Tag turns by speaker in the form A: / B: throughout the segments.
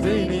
A: nothing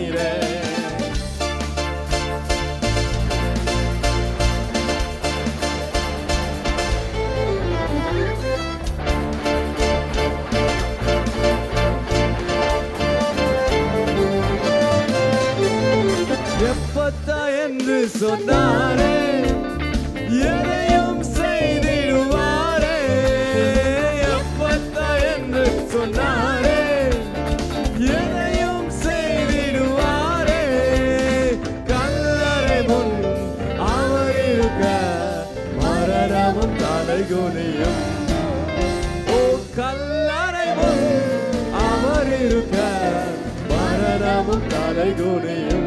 A: கை குடியும்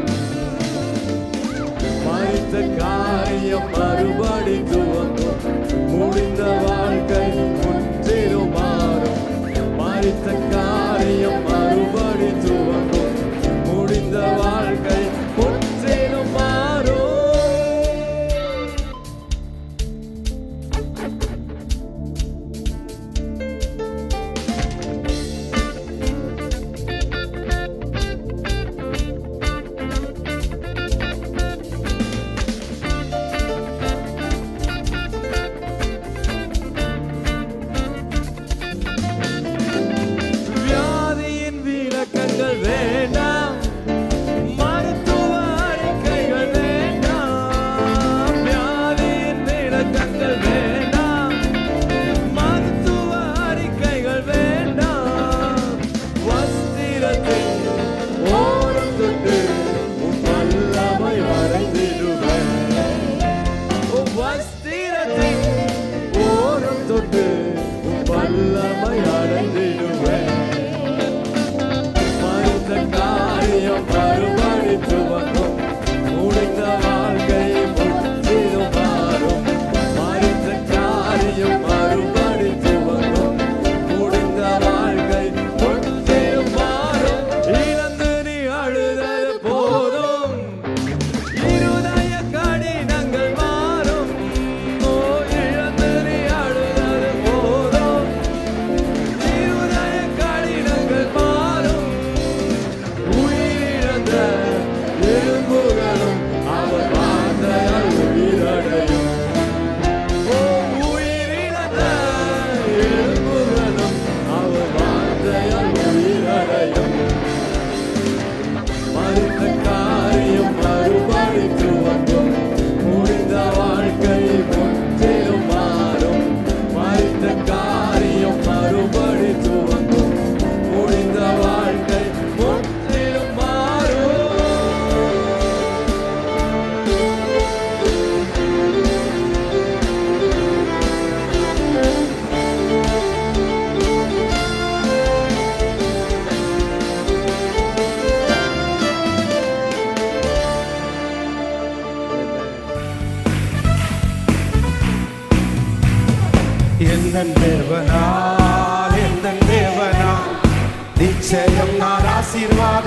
A: மறித்த காரியம் மறுபடி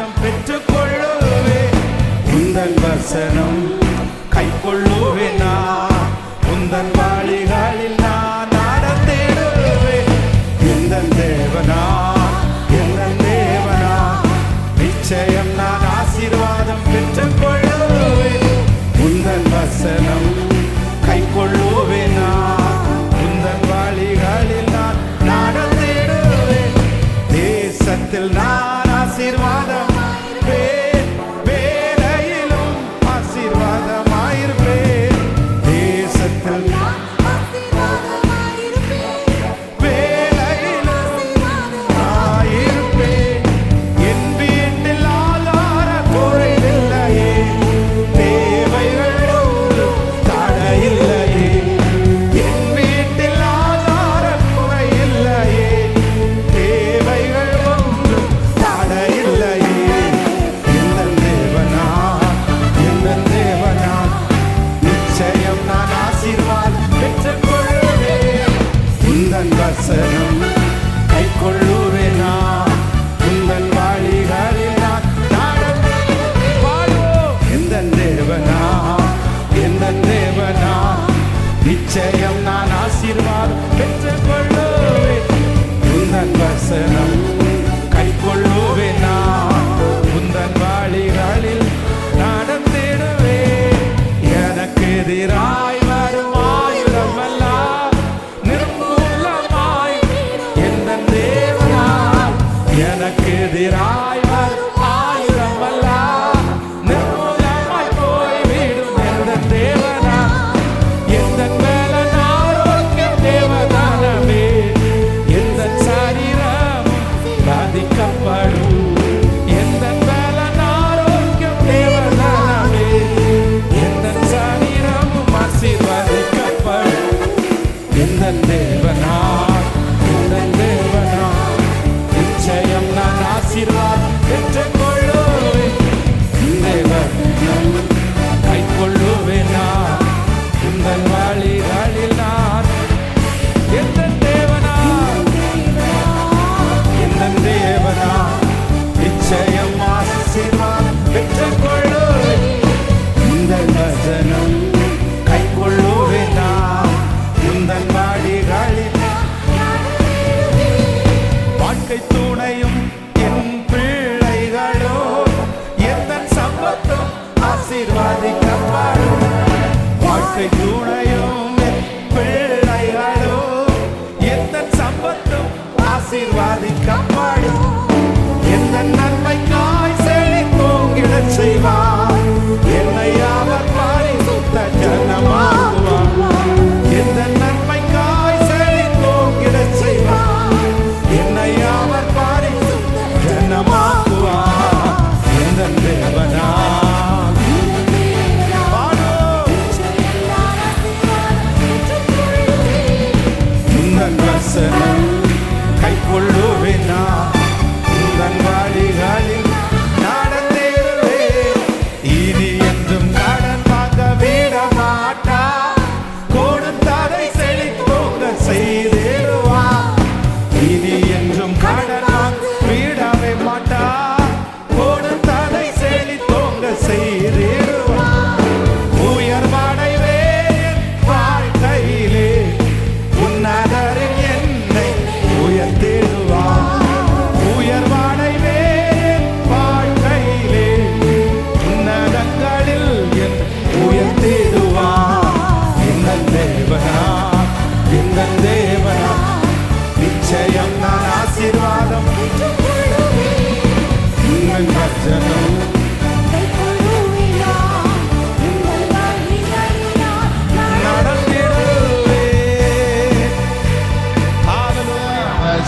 B: வசனம் பெற்றுக்கொள்ளுவே. உந்தன் வசனம் கைக்கொள்ளுவே நான். உந்தன் வாளிகளில் நான் நடந்தேடுவே எந்தன் தேவனா? எந்தன் தேவனா? நிச்சயம் நான் ஆசீர்வாதம் பெற்றுக்கொள்ளுவே உந்தன் வசனம்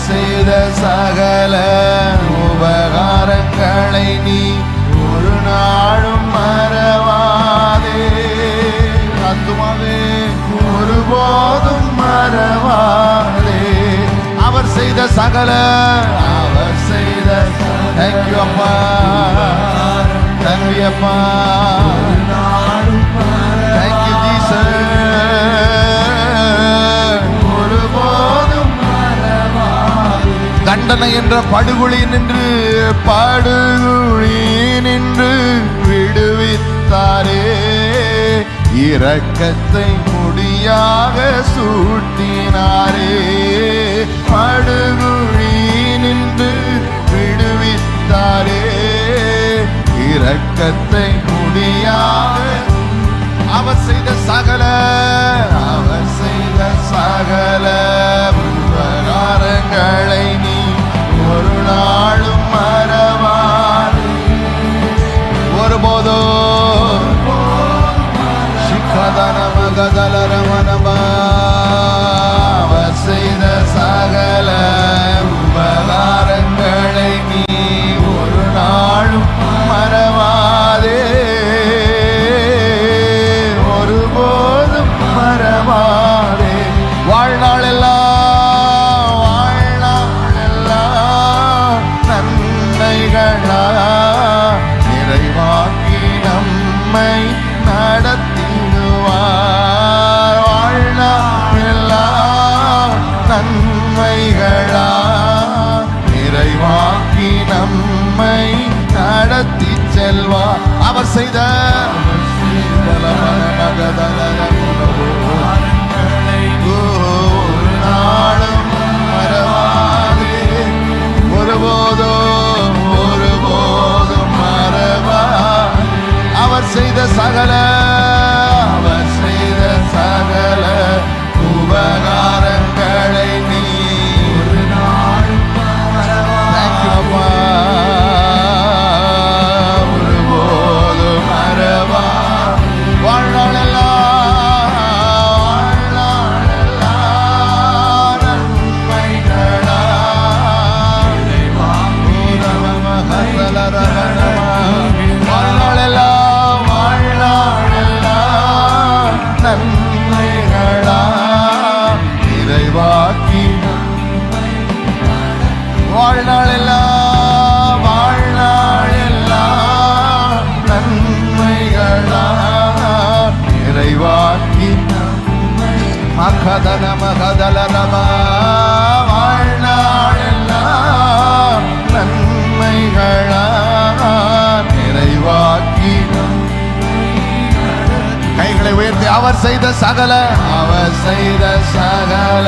B: செய்த
C: சகல உபகாரங்களை நீ ஒரு நாளும் மறவாதே. அத்துமாவே ஒருபோதும் மறவாதே. அவர் செய்த சகல அவர் செய்த தேங்க்யூ அப்பா தேங்க்யூ தண்டனை என்ற படுகொலி நின்று படுகொலி நின்று விடுவித்தாரே. இரக்கத்தை முடியாக சூட்டினாரே. படுகொலி நின்று விடுவித்தாரே. இரக்கத்தை முடியாக அவர் செய்த சகல அவர் செய்த சகல உபகாரங்களை நீ ஒரு நாள் சகல. அவர் செய்த சகல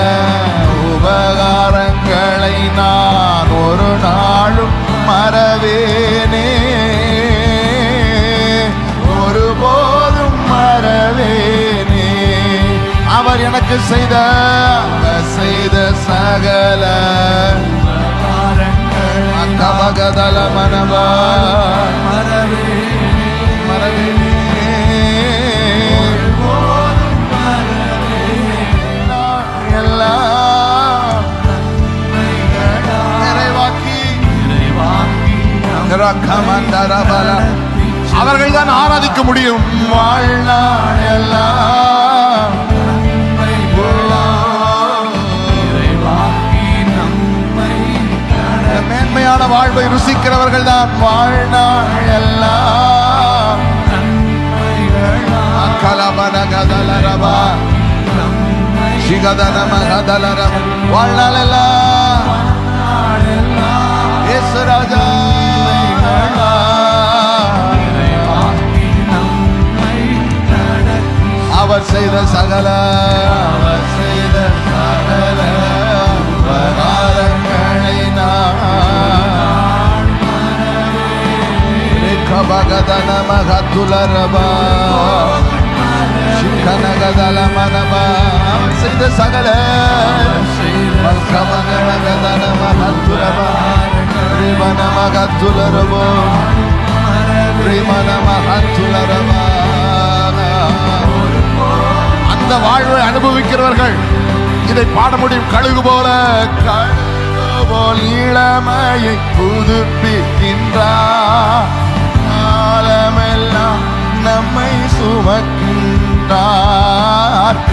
C: உபகாரங்களை நான் ஒரு நாளும் மறவேனே. ஒருபோதும் மறவேனே. அவர் எனக்கு செய்த அவர் செய்த சகல மகதல மனவா மறவேனே. அவர்கள் தான் ஆராதிக்க முடியும். வாழ்நாள் மேன்மையான வாழ்வை ருசிக்கிறவர்கள் தான் வாழ்நாள் எல்லாம் கலபனகதலரபா சிகதனமகதலரப. வாழ்நாள் அவர் செய்த சகல. அவர் செய்த சகல. உபகாரங்களை நான் மகத்துலரபா சிக்கனகதல மனபா அவர் செய்த சகல. மல்கமன மகதன மகத்துலபா ரிமன மகத்துலரபோ அந்த வாழ்வை அனுபவிக்கிறவர்கள் இதை பாட முடியும். கழுகு போல கழுகு போல் இளமையை புதுப்பிக்கின்றார் காலமெல்லாம் நம்மை சுமக்கின்றார்.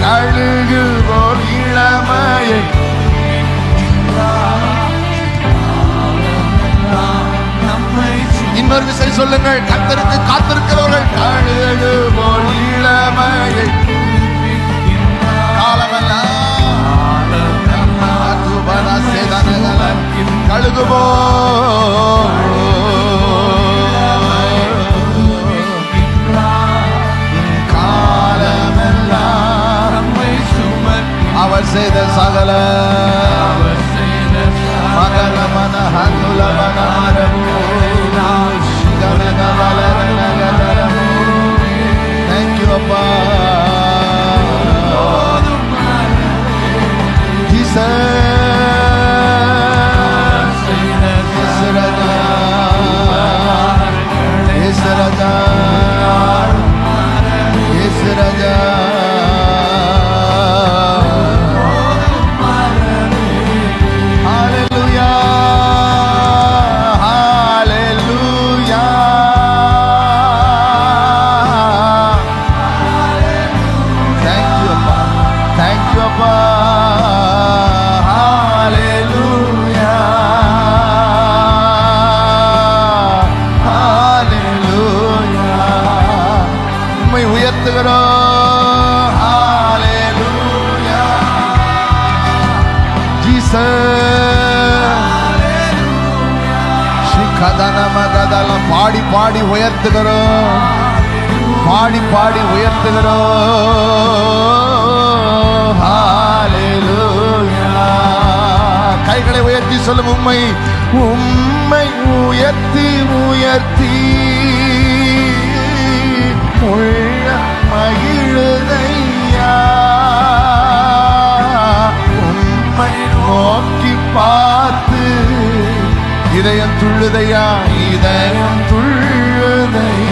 C: கழுகு போல் இளமையை இன்னொரு விசை சொல்லுங்கள். கத்தருக்கு காத்திருக்கிறவர்கள். கழுகு போல் இளமையை பாடி உயர்த்துகிறோம் கைகளை உயர்த்தி சொல்லும் உண்மை உண்மை உயர்த்தி உயர்த்தி. உள்ள மகிழுதையா உண்மை நோக்கி பார்த்து. இதயம் துள்ளுதையா இதயம் துள்ளுதையா.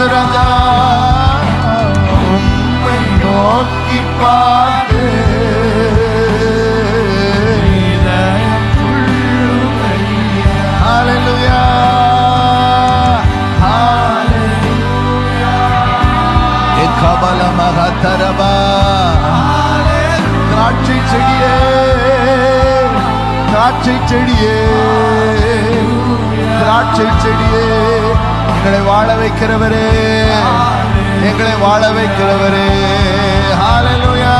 C: இயேசு ராஜா உம்மை நோக்கி பார்த்து Hallelujah. Hallelujah. திராட்சை செடியே. திராட்சை செடியே. திராட்சை செடியே. எங்களை வாழ வைக்கிறவரே. எங்களை வாழ வைக்கிறவரே. ஹalleluya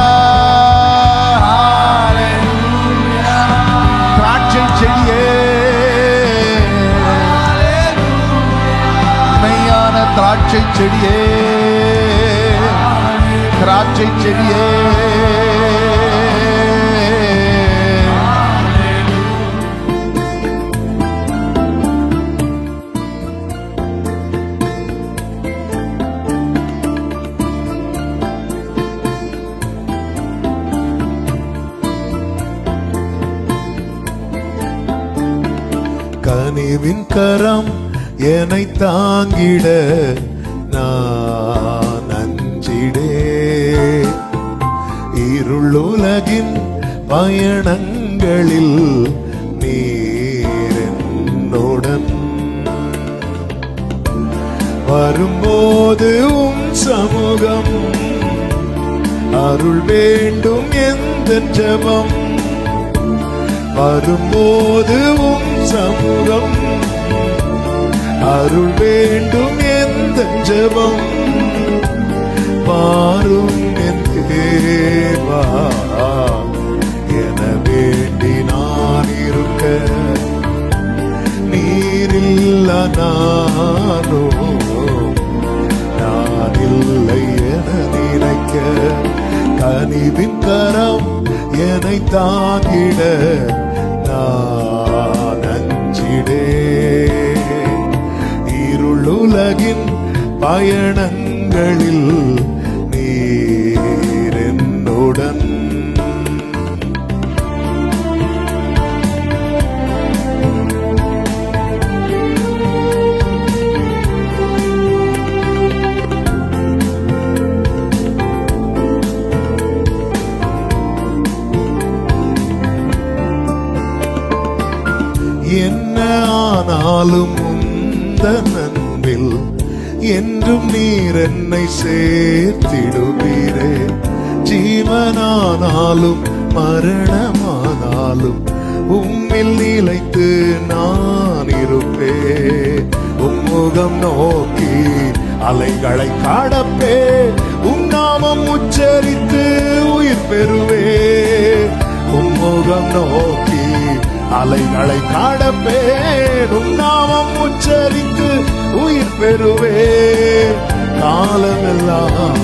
C: திராட்சை செடியே. மெய்யான திராட்சை செடியே. திராட்சை செடியே.
D: இயேசுவின் கரம் என்னை தாங்கிட நான் அஞ்சிடே. இருளுலகின் பயணங்களில் நீர் வரும்போது உம் சமூகம் அருள் வேண்டும் எந்த ஜபம். வரும்போது உம் சமூகம் அருள் வேண்டும் எந்த ஜபம்? பாரும் என் தேவா என வேண்டி நான் இருக்க. நீரில்ல நானோ நான் இல்லை என நினைக்க. கனிவின் கரம் என்னை தாங்கிட. நான் பயணங்களில் மரணமானாலும் உம்மில் நிலைத்து நான் இருப்பேன். உம்முகம் நோக்கி அலைகளை காடப்பே உம் நாமம் உச்சரித்து உயிர் பெறுவே. உம்முகம் நோக்கி அலைகளை காடப்பே உம் நாமம் உச்சரித்து உயிர் பெறுவே. காலமெல்லாம்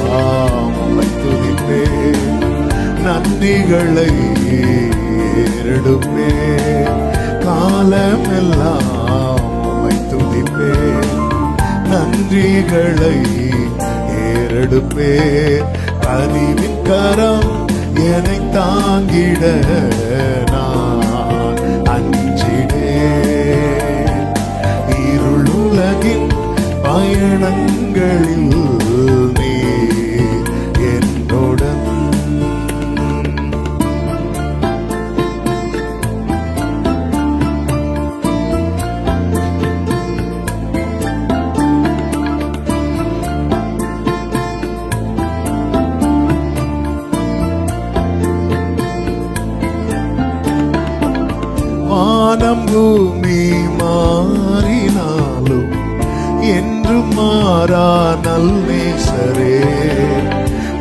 D: உம்மை துதிப்பேன். நன்றிகளை ஏறெடுப்பே காலமெல்லாம் உம்மை துதிப்பேன் நன்றிகளை ஏறெடுப்பே கனிவின் கரம் என்னை தாங்கிட நான் அஞ்சிடே இருள் உலகின் பயணங்களில்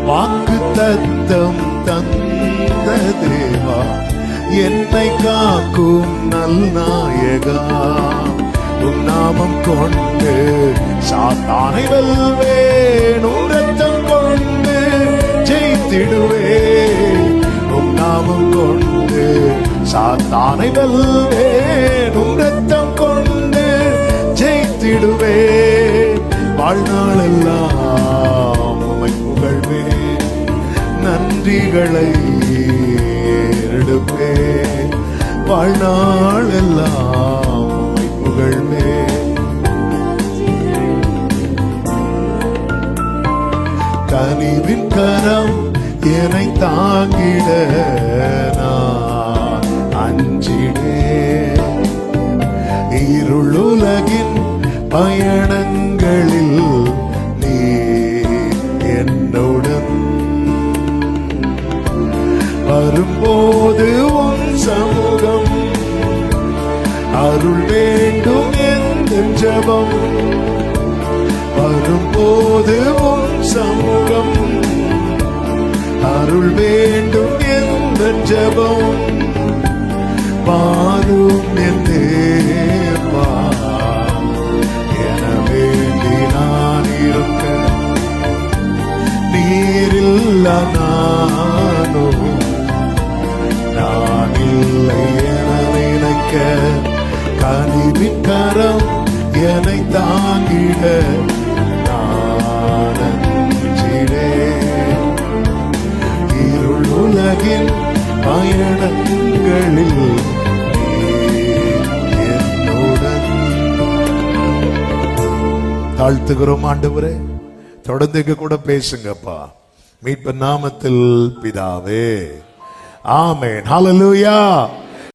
D: வாக்கு தத்தம் தந்த தேவா என்னை காக்கும் நல்நாயகா உன் நாமம் கொண்டு சாத்தானை வெல்வேன் ரத்தம் கொண்டு ஜெயித்திடுவேன். உம் நாமம் கொண்டு சாத்தானை வெல்வேன் ரத்தம் கொண்டு ஜெயித்திடுவே வாழ்நாளெல்லாம் உமை புகழ்வேன் நன்றிகளை எடுப்பேன் வாழ்நாளெல்லாம் உமை புகழ்வேன் கனிவின் கரம் என்னை தாங்கிட நான் அஞ்சிடே இருளுலகின் பயணங்களில் உன் சமூகம் அருள் வேண்டும் என் ஜபம். வரும்போது உன் சமூகம் அருள் வேண்டும் என் ஜபம். பாரும் என் தேவா. தாழ்த்துகிறோம் ஆண்டவரே. தொடர்ந்து கூட பேசுங்கப்பா. மீட்பு நாமத்தில் பிதாவே. ஆமேன். ஹalleluya.